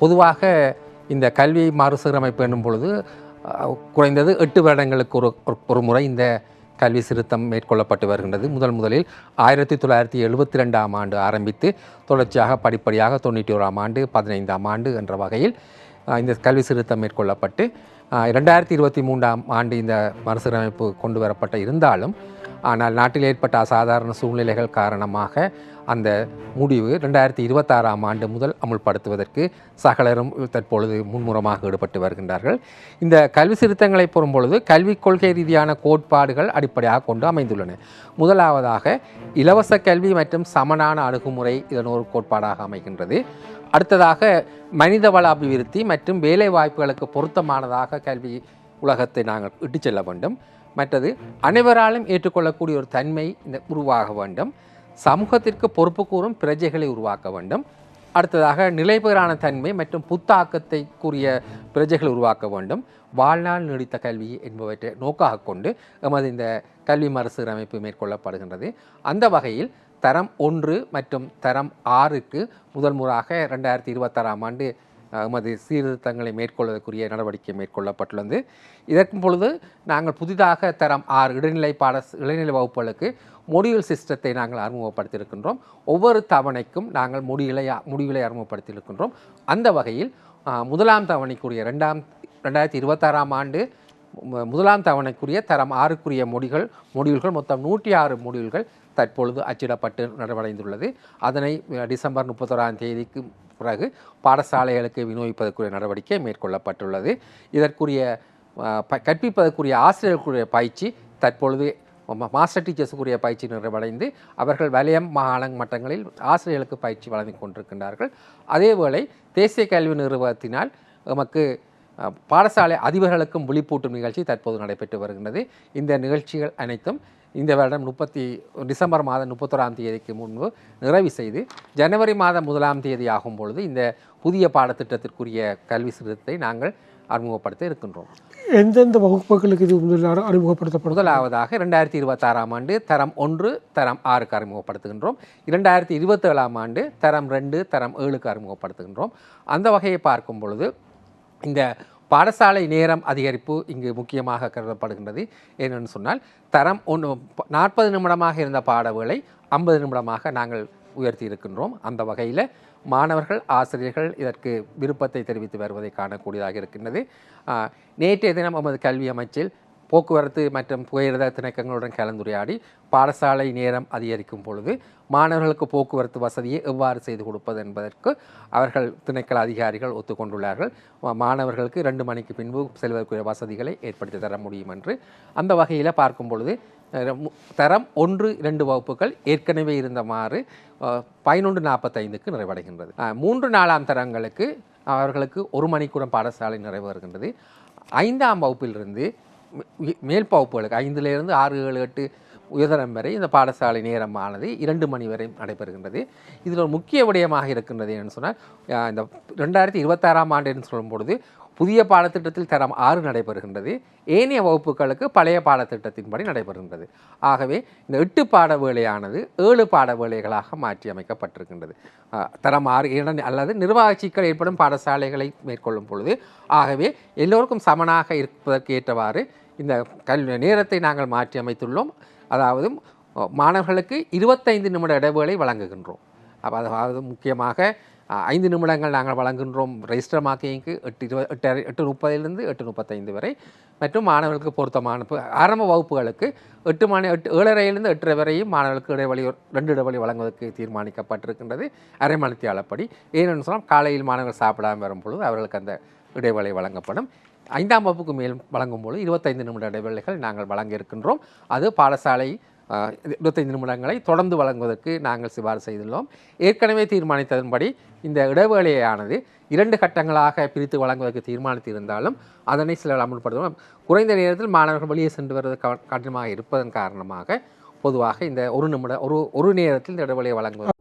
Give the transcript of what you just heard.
பொதுவாக இந்த கல்வி மறுசீரமைப்பு என்னும் பொழுது குறைந்தது எட்டு வருடங்களுக்கு ஒரு ஒரு- முறை இந்த கல்வி சிறுத்தம் மேற்கொள்ளப்பட்டு வருகின்றது. முதல் முதலில் ஆயிரத்தி தொள்ளாயிரத்தி எழுபத்தி ரெண்டாம் ஆண்டு ஆரம்பித்து தொடர்ச்சியாக படிப்படியாக தொண்ணூற்றி ஓராம் ஆண்டு பதினைந்தாம் ஆண்டு என்ற வகையில் இந்த கல்வி சிறுத்தம் மேற்கொள்ளப்பட்டு ரெண்டாயிரத்தி இருபத்தி மூன்றாம் ஆண்டு இந்த மறுசீரமைப்பு கொண்டு வரப்பட்ட இருந்தாலும் ஆனால் நாட்டில் ஏற்பட்ட அசாதாரண சூழ்நிலைகள் காரணமாக அந்த முடிவு ரெண்டாயிரத்தி இருபத்தாறாம் ஆண்டு முதல் அமுல்படுத்துவதற்கு சகலரும் தற்பொழுது முன்முறமாக ஈடுபட்டு வருகின்றார்கள். இந்த கல்வி சிறுத்தங்களை பொறும்பொழுது கல்விக் கொள்கை ரீதியான கோட்பாடுகள் அடிப்படையாக கொண்டு அமைந்துள்ளன. முதலாவதாக இலவச கல்வி மற்றும் சமனான அணுகுமுறை இதன் ஒரு கோட்பாடாக அமைகின்றது. அடுத்ததாக மனிதவள அபிவிருத்தி மற்றும் வேலை வாய்ப்புகளுக்கு பொருத்தமானதாக கல்வி உலகத்தை நாங்கள் இட்டுச் செல்ல வேண்டும். மற்றது அனைவராலும் ஏற்றுக்கொள்ளக்கூடிய ஒரு தன்மை இந்த உருவாக வேண்டும். சமூகத்திற்கு பொறுப்பு கூறும் பிரஜைகளை உருவாக்க வேண்டும். அடுத்ததாக நிலைபெறான தன்மை மற்றும் புத்தாக்கத்தை கூறிய பிரஜைகளை உருவாக்க வேண்டும். வாழ்நாள் நீடித்த கல்வி என்பவற்றை நோக்காக கொண்டு எமது இந்த கல்வி மறுசீரமைப்பு மேற்கொள்ளப்படுகின்றது. அந்த வகையில் தரம் ஒன்று மற்றும் தரம் ஆறுக்கு முதல் முறையாக ரெண்டாயிரத்தி இருபத்தாறாம் ஆண்டு எமது சீர்திருத்தங்களை மேற்கொள்வதற்குரிய நடவடிக்கை மேற்கொள்ளப்பட்டுள்ளது. இதற்கும் பொழுது நாங்கள் புதிதாக தரம் ஆறு இடைநிலை பாட இடைநிலை வகுப்புகளுக்கு மொடியூல் சிஸ்டத்தை நாங்கள் அறிமுகப்படுத்தியிருக்கின்றோம். ஒவ்வொரு தவணைக்கும் நாங்கள் முடிகளை முடிவுகளை அறிமுகப்படுத்தியிருக்கின்றோம். அந்த வகையில் முதலாம் தவணைக்குரிய ரெண்டாம் ரெண்டாயிரத்தி இருபத்தாறாம் ஆண்டு முதலாம் தவணைக்குரிய தரம் ஆறுக்குரிய மொழிகள் முடிவுகள் மொத்தம் நூற்றி ஆறு முடிவுகள் தற்பொழுது அச்சிடப்பட்டு நடவடைந்துள்ளது அதனை டிசம்பர் முப்பத்தோராம் தேதிக்கு பிறகு பாடசாலைகளுக்கு விநியோகிப்பதற்குரிய நடவடிக்கை மேற்கொள்ளப்பட்டுள்ளது. இதற்குரிய கற்பிப்பதற்குரிய ஆசிரியர்களுடைய பயிற்சி தற்பொழுது மாஸ்டர் டீச்சர்ஸுக்குரிய பயிற்சி நிறைவடைந்து அவர்கள் வலயம் மாகாண மட்டங்களில் ஆசிரியர்களுக்கு பயிற்சி வழங்கி கொண்டிருக்கின்றார்கள். அதேவேளை தேசிய கல்வி நிறுவனத்தினால் எமக்கு பாடசாலை அதிபர்களுக்கும் விழிப்பூட்டும் நிகழ்ச்சி தற்போது நடைபெற்று வருகின்றது. இந்த நிகழ்ச்சிகள் அனைத்தும் இந்த வருடம் முப்பத்தி டிசம்பர் மாதம் முப்பத்தொராம் தேதிக்கு முன்பு நிறைவு செய்து ஜனவரி மாதம் முதலாம் தேதி ஆகும் பொழுது இந்த புதிய பாடத்திட்டத்திற்குரிய கல்வி சிறுத்தை நாங்கள் அறிமுகப்படுத்த இருக்கின்றோம். எந்தெந்த வகுப்புகளுக்கு இது முதலில் அறி- அறிமுகப்படுத்தப்படும்? முதலாவதாக இரண்டாயிரத்தி இருபத்தாறாம் ஆண்டு தரம் ஒன்று தரம் ஆறுக்கு அறிமுகப்படுத்துகின்றோம். இரண்டாயிரத்தி இருபத்தேழாம் ஆண்டு தரம் ரெண்டு தரம் ஏழுக்கு அறிமுகப்படுத்துகின்றோம். அந்த வகையை பார்க்கும் பொழுது இந்த பாடசாலை நேரம் அதிகரிப்பு இங்கு முக்கியமாக கருதப்படுகின்றது. ஏனென்று சொன்னால் தரம் ஒன்று நாற்பது நிமிடமாக இருந்த பாடவேளை ஐம்பது நிமிடமாக நாங்கள் உயர்த்தி இருக்கின்றோம் அந்த வகையில் மாணவர்கள் ஆசிரியர்கள் இதற்கு விருப்பத்தை தெரிவித்து வருவதை காணக்கூடியதாக இருக்கின்றது. நேற்றைய தினம் நமது கல்வி அமைச்சில் போக்குவரத்து மற்றும் புகையிரத திணக்கங்களுடன் கலந்துரையாடி பாடசாலை நேரம் அதிகரிக்கும் பொழுது மாணவர்களுக்கு போக்குவரத்து வசதியை எவ்வாறு செய்து கொடுப்பது என்பதற்கு அவர்கள் திணைக்கள அதிகாரிகள் ஒத்துக்கொண்டுள்ளார்கள். மாணவர்களுக்கு ரெண்டு மணிக்கு பின்பு செல்வதற்குரிய வசதிகளை ஏற்படுத்தி தர முடியும் என்று அந்த வகையில் பார்க்கும் பொழுது தரம் ஒன்று இரண்டு வகுப்புகள் ஏற்கனவே இருந்தமாறு பதினொன்று நாற்பத்தைந்துக்கு நிறைவடைகின்றது. மூன்று நாலாம் தரங்களுக்கு அவர்களுக்கு ஒரு மணிக்கூடம் பாடசாலை நிறைவேறுகின்றது ஐந்தாம் வகுப்பிலிருந்து மே- மேல் வகுப்புகளுக்கு ஐந்திலிருந்து ஆறு ஏழு எட்டு உயர்தரம் வரை இந்த பாடசாலை நேரமானது இரண்டு மணி வரை நடைபெறுகின்றது. இதில் ஒரு முக்கிய விடயமாக இருக்கின்றது என்று சொன்னால் இந்த ரெண்டாயிரத்தி இருபத்தாறாம் ஆண்டு என்று சொல்லும் பொழுது புதிய பாடத்திட்டத்தில் தரம் ஆறு நடைபெறுகின்றது. ஏனைய வகுப்புகளுக்கு பழைய பாடத்திட்டத்தின்படி நடைபெறுகின்றது. ஆகவே இந்த எட்டு பாட வேலையானது ஏழு பாட வேலைகளாக மாற்றி அமைக்கப்பட்டிருக்கின்றது. தரம் ஆறு இரண்டு அல்லது நிர்வாக சிக்கல் ஏற்படும் பாடசாலைகளை மேற்கொள்ளும் பொழுது ஆகவே எல்லோருக்கும் சமனாக இருப்பதற்கு ஏற்றவாறு இந்த கல்வி நேரத்தை நாங்கள் மாற்றி அமைத்துள்ளோம். அதாவது மாணவர்களுக்கு இருபத்தைந்து நிமிட இடைவேளை வழங்குகின்றோம். அப்போ அதாவது முக்கியமாக ஐந்து நிமிடங்கள் நாங்கள் வழங்குகின்றோம். ரெஜிஸ்டர் மார்க்கிங்க்கு எட்டு இருபது எட்டு எட்டு முப்பதிலிருந்து எட்டு முப்பத்தைந்து வரை. மற்றும் மாணவர்களுக்கு பொருத்தமான ஆரம்ப வகுப்புகளுக்கு எட்டு மணி எட்டு ஏழரையிலிருந்து எட்டரை வரையும் மாணவர்களுக்கு இடைவெளி ரெண்டு இடைவெளி வழங்குவதற்கு தீர்மானிக்கப்பட்டிருக்கின்றது. அரை மணித்தியாலப்படி. ஏனென்று சொன்னால் காலையில் மாணவர்கள் சாப்பிடாமல் வரும்பொழுது அவர்களுக்கு அந்த இடைவெளி வழங்கப்படும். ஐந்தாம் வகுப்புக்கு மேல் வழங்கும்போது இருபத்தைந்து நிமிட இடைவெளிகள் நாங்கள் வழங்க இருக்கின்றோம் அது பாடசாலை இருபத்தைந்து நிமிடங்களை தொடர்ந்து வழங்குவதற்கு நாங்கள் சிபாரிசு செய்துள்ளோம். ஏற்கனவே தீர்மானித்ததன்படி இந்த இடைவேளையானது இரண்டு கட்டங்களாக பிரித்து வழங்குவதற்கு தீர்மானித்திருந்தாலும் அதனை சிலர் அமல்படுத்தும் குறைந்த நேரத்தில் மாணவர்கள் வெளியே சென்று வருவது கடினமாக இருப்பதன் காரணமாக பொதுவாக இந்த ஒரு நிமிட ஒரு ஒரு நேரத்தில் இந்த இடைவெளியை வழங்குவது